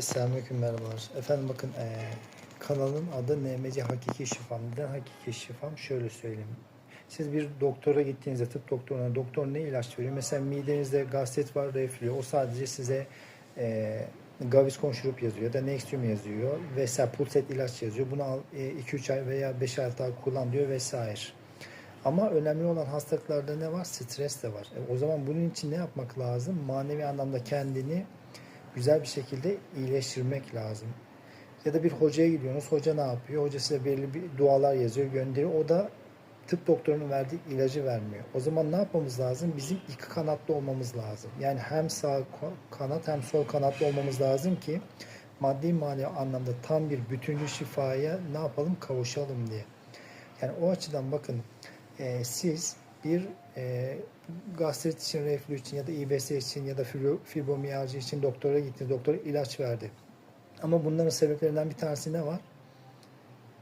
Selamünaleyküm merhabalar. Efendim bakın eee, kanalın adı NMC Hakiki Şifam. Neden Hakiki Şifam? Şöyle söyleyeyim. Siz bir doktora gittiğinizde tıp doktoruna doktor ne ilaç veriyor? Mesela midenizde gastrit var, reflü. O sadece size eee Gaviscon şurup yazıyor ya da Nexium yazıyor. Vesaire Pulset ilaç yazıyor. Bunu al 2-3 ay veya 5 ay daha kullan diyor vesaire. Ama önemli olan hastalıklarda ne var? Stres de var. E, o zaman bunun için ne yapmak lazım? Manevi anlamda kendini güzel bir şekilde iyileştirmek lazım. Ya da bir hocaya gidiyorsunuz. Hoca ne yapıyor? Hoca size belli bir dualar yazıyor, gönderiyor. O da tıp doktorunun verdiği ilacı vermiyor. O zaman ne yapmamız lazım? Bizim iki kanatlı olmamız lazım. Yani hem sağ kanat hem sol kanatlı olmamız lazım ki maddi manevi anlamda tam bir bütüncül şifaya ne yapalım? Kavuşalım diye. Yani o açıdan bakın e, siz bir e, gastrit için, reflü için ya da İBS için ya da fibro- fibromiyalji için doktora gittiniz. Doktor ilaç verdi. Ama bunların sebeplerinden bir tanesi ne var?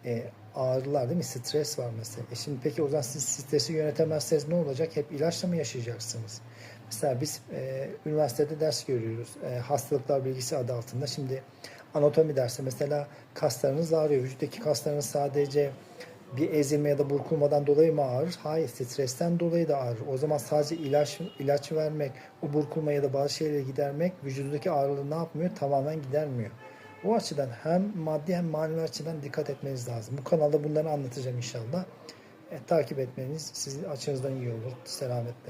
E, ağrılar değil mi? Stres var mesela. E şimdi peki o zaman siz stresi yönetemezseniz ne olacak? Hep ilaçla mı yaşayacaksınız? Mesela biz e, üniversitede ders görüyoruz. E, hastalıklar bilgisi adı altında. Şimdi anatomi dersi mesela kaslarınız ağrıyor. Vücuttaki kaslarınız sadece bir ezilme ya da burkulmadan dolayı mı ağrır? Hayır, stresten dolayı da ağrır. O zaman sadece ilaç ilaç vermek, o burkulma ya da bazı şeyleri gidermek vücudundaki ağrılığı ne yapmıyor? Tamamen gidermiyor. O açıdan hem maddi hem manevi açıdan dikkat etmeniz lazım. Bu kanalda bunları anlatacağım inşallah. E, takip etmeniz sizin açınızdan iyi olur. Selametle.